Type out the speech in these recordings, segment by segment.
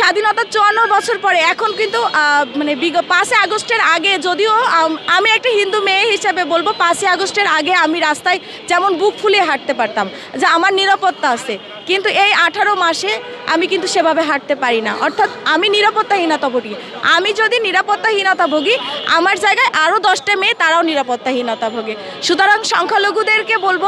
স্বাধীনতার চুয়ান্ন বছর পরে, এখন কিন্তু মানে বিগ- পাঁচই আগস্টের আগে যদিও, আমি একটা হিন্দু মেয়ে হিসাবে বলব, পাঁচই আগস্টের আগে আমি রাস্তায় যেমন বুক ফুলিয়ে হাঁটতে পারতাম, যে আমার নিরাপত্তা আছে। কিন্তু এই আঠারো মাসে আমি কিন্তু সেভাবে হাঁটতে পারি না। অর্থাৎ আমি নিরাপত্তাহীনতা ভুগি আমি যদি নিরাপত্তাহীনতা ভুগি, আমার জায়গায় আরও দশটা মেয়ে, তারাও নিরাপত্তাহীনতা ভোগে। সুতরাং সংখ্যালঘুদেরকে বলব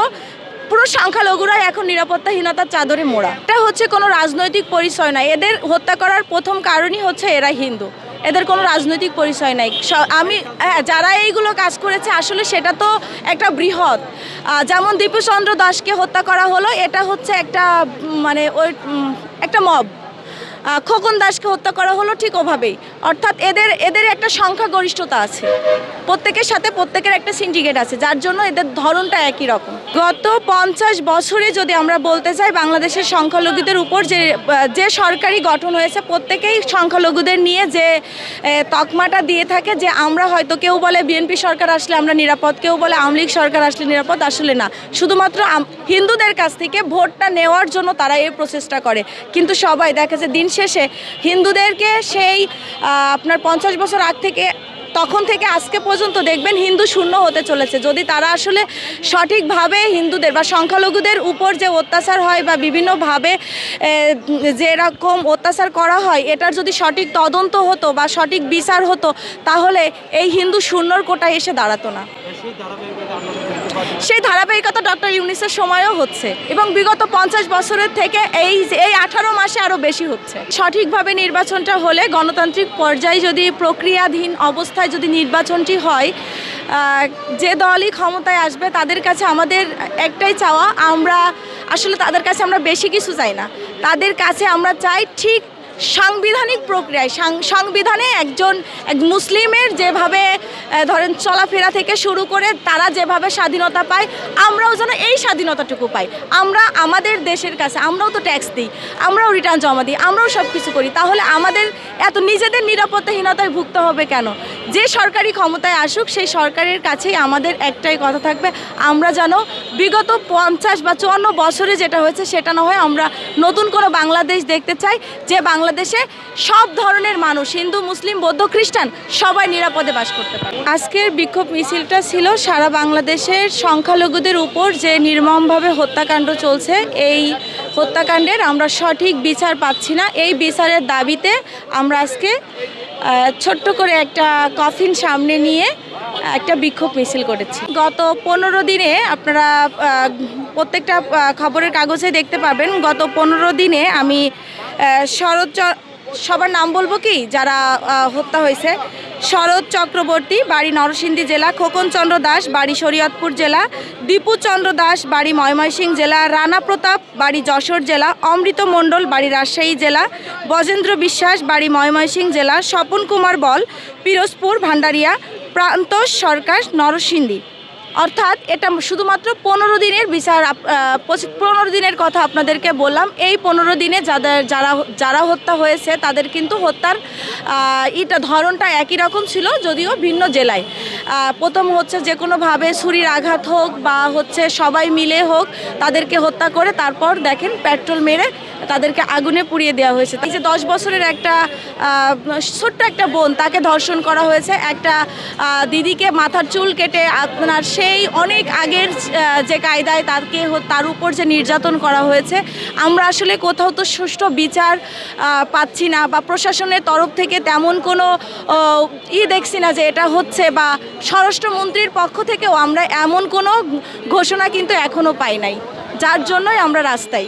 পুরো সংখ্যালঘুরাই এখন নিরাপত্তাহীনতার চাদরে মোড়া। এটা হচ্ছে কোনো রাজনৈতিক পরিচয় নাই। এদের হত্যা করার প্রথম কারণই হচ্ছে এরা হিন্দু। এদের কোনো রাজনৈতিক পরিচয় নাই। আমি হ্যাঁ যারা এইগুলো কাজ করেছে, আসলে সেটা তো একটা বৃহৎ। যেমন দীপুচন্দ্র দাসকে হত্যা করা হলো, এটা হচ্ছে একটা মানে ওই একটা মব। খোকন দাসকে হত্যা করা হলো ঠিক ওভাবেই। অর্থাৎ এদের এদের একটা সংখ্যাগরিষ্ঠতা আছে। প্রত্যেকের সাথে প্রত্যেকের একটা সিন্ডিকেট আছে, যার জন্য এদের ধরনটা একই রকম। গত পঞ্চাশ বছরে যদি আমরা বলতে চাই, বাংলাদেশের সংখ্যালঘুদের উপর যে যে সরকারি গঠন হয়েছে, প্রত্যেকেই সংখ্যালঘুদের নিয়ে যে তকমাটা দিয়ে থাকে যে, আমরা হয়তো কেউ বলে বিএনপি সরকার আসলে আমরা নিরাপদ, কেউ বলে আওয়ামী লীগ সরকার আসলে নিরাপদ, আসলে না। শুধুমাত্র হিন্দুদের কাছ থেকে ভোটটা নেওয়ার জন্য তারা এই প্রসেসটা করে। কিন্তু সবাই দেখা যায় দিন শেষে হিন্দুদেরকে সেই আপনার পঞ্চাশ বছর আগ থেকে তখন থেকে আজকে পর্যন্ত দেখবেন হিন্দু শূন্য হতে চলেছে। যদি তারা আসলে সঠিকভাবে হিন্দুদের বা সংখ্যালঘুদের উপর যে অত্যাচার হয় বা বিভিন্নভাবে এ, যে এরকম অত্যাচার করা হয় এটার যদি সঠিক তদন্ত হতো বা সঠিক বিচার হতো তাহলে এই হিন্দু শূন্যর কোটায় এসে দাঁড়াতো না। সেই ধারাবাহিকতা ডক্টর ইউনিসের সময়ও হচ্ছে এবং বিগত পঞ্চাশ বছরের থেকে এই এই আঠারো মাসে আরও বেশি হচ্ছে। সঠিকভাবে নির্বাচনটা হলে গণতান্ত্রিক পর্যায়ে যদি প্রক্রিয়াধীন অবস্থায় যদি নির্বাচনটি হয় যে দলই ক্ষমতায় আসবে তাদের কাছে আমাদের একটাই চাওয়া, আমরা আসলে তাদের কাছে আমরা বেশি কিছু চাই না। তাদের কাছে আমরা চাই ঠিক সাংবিধানিক প্রক্রিয়ায় সংবিধানে একজন, এক মুসলিমের যেভাবে ধরেন চলাফেরা থেকে শুরু করে তারা যেভাবে স্বাধীনতা পায়, আমরাও যেন এই স্বাধীনতাটুকু পাই। আমরা আমাদের দেশের কাছে আমরাও তো ট্যাক্স দিই, আমরাও রিটার্ন জমা দিই, আমরাও সব কিছু করি। তাহলে আমাদের এত নিজেদের নিরাপত্তাহীনতায় ভুগতে হবে কেন? যে সরকারি ক্ষমতায় আসুক, সেই সরকারের কাছেই আমাদের একটাই কথা থাকবে। আমরা যেন বিগত পঞ্চাশ বা চুয়ান্ন বছরে যেটা হয়েছে, সেটা না হয় আমরা নতুন কোনো বাংলাদেশ দেখতে চাই, যে বাংলাদেশে সব ধরনের মানুষ, হিন্দু, মুসলিম, বৌদ্ধ, খ্রিস্টান, সবাই নিরাপদে বাস করতে পারে। আজকের বিক্ষোভ মিছিলটা ছিল সারা বাংলাদেশের সংখ্যালঘুদের উপর যে নির্মমভাবে হত্যাকাণ্ড চলছে, এই হত্যাকাণ্ডের আমরা সঠিক বিচার পাচ্ছি না। এই বিচারের দাবিতে আমরা আজকে ছোট্ট করে একটা কফিন সামনে নিয়ে একটা বিক্ষোভ মিছিল করেছি। গত পনেরো দিনে আপনারা প্রত্যেকটা খবরের কাগজে দেখতে পাবেন গত পনেরো দিনে আমি আহ, শরৎ সবার নাম বলব কি? যারা হত্যা হয়েছে শরৎ চক্রবর্তী, বাড়ি নরসিংদী জেলা খোকনচন্দ্র দাস, বাড়ি শরীয়তপুর জেলা দীপুচন্দ্র দাস, বাড়ি ময়ময়সিং জেলা, রানা প্রতাপ, বাড়ি যশোর জেলা, অমৃত মণ্ডল, বাড়ি রাজশাহী জেলা, বজেন্দ্র বিশ্বাস, বাড়ি ময়ময়সিং জেলা, স্বপন কুমার বল, পিরোজপুর, ভান্ডারিয়া প্রান্তোষ সরকার, নরসিংদী। অর্থাৎ এটা শুধুমাত্র পনেরো দিনের বিচার পনেরো দিনের কথা আপনাদেরকে বললাম। এই পনেরো দিনে যাদের, যারা যারা হত্যা হয়েছে, তাদের কিন্তু হত্যার এটা ধরনটা একই রকম ছিল, যদিও ভিন্ন জেলায়। প্রথম হচ্ছে যে কোনোভাবে ছুরির আঘাত হোক বা হচ্ছে সবাই মিলে হোক তাদেরকে হত্যা করে, তারপর দেখেন পেট্রোল মেরে তাদেরকে আগুনে পুড়িয়ে দেওয়া হয়েছে। এই যে দশ বছরের একটা ছোট্ট একটা বোন, তাকে ধর্ষণ করা হয়েছে। একটা দিদিকে মাথার চুল কেটে আপনার সেই অনেক আগের যে কায়দায় তাকে তার উপর যে নির্যাতন করা হয়েছে। আমরা আসলে কোথাও তো সুষ্ঠু বিচার পাচ্ছি না বা প্রশাসনের তরফ থেকে তেমন কোনো ই দেখছি না যে এটা হচ্ছে বা স্বরাষ্ট্রমন্ত্রীর পক্ষ থেকেও আমরা এমন কোনো ঘোষণা কিন্তু এখনও পাই নাই। যার জন্যই আমরা রাস্তায়।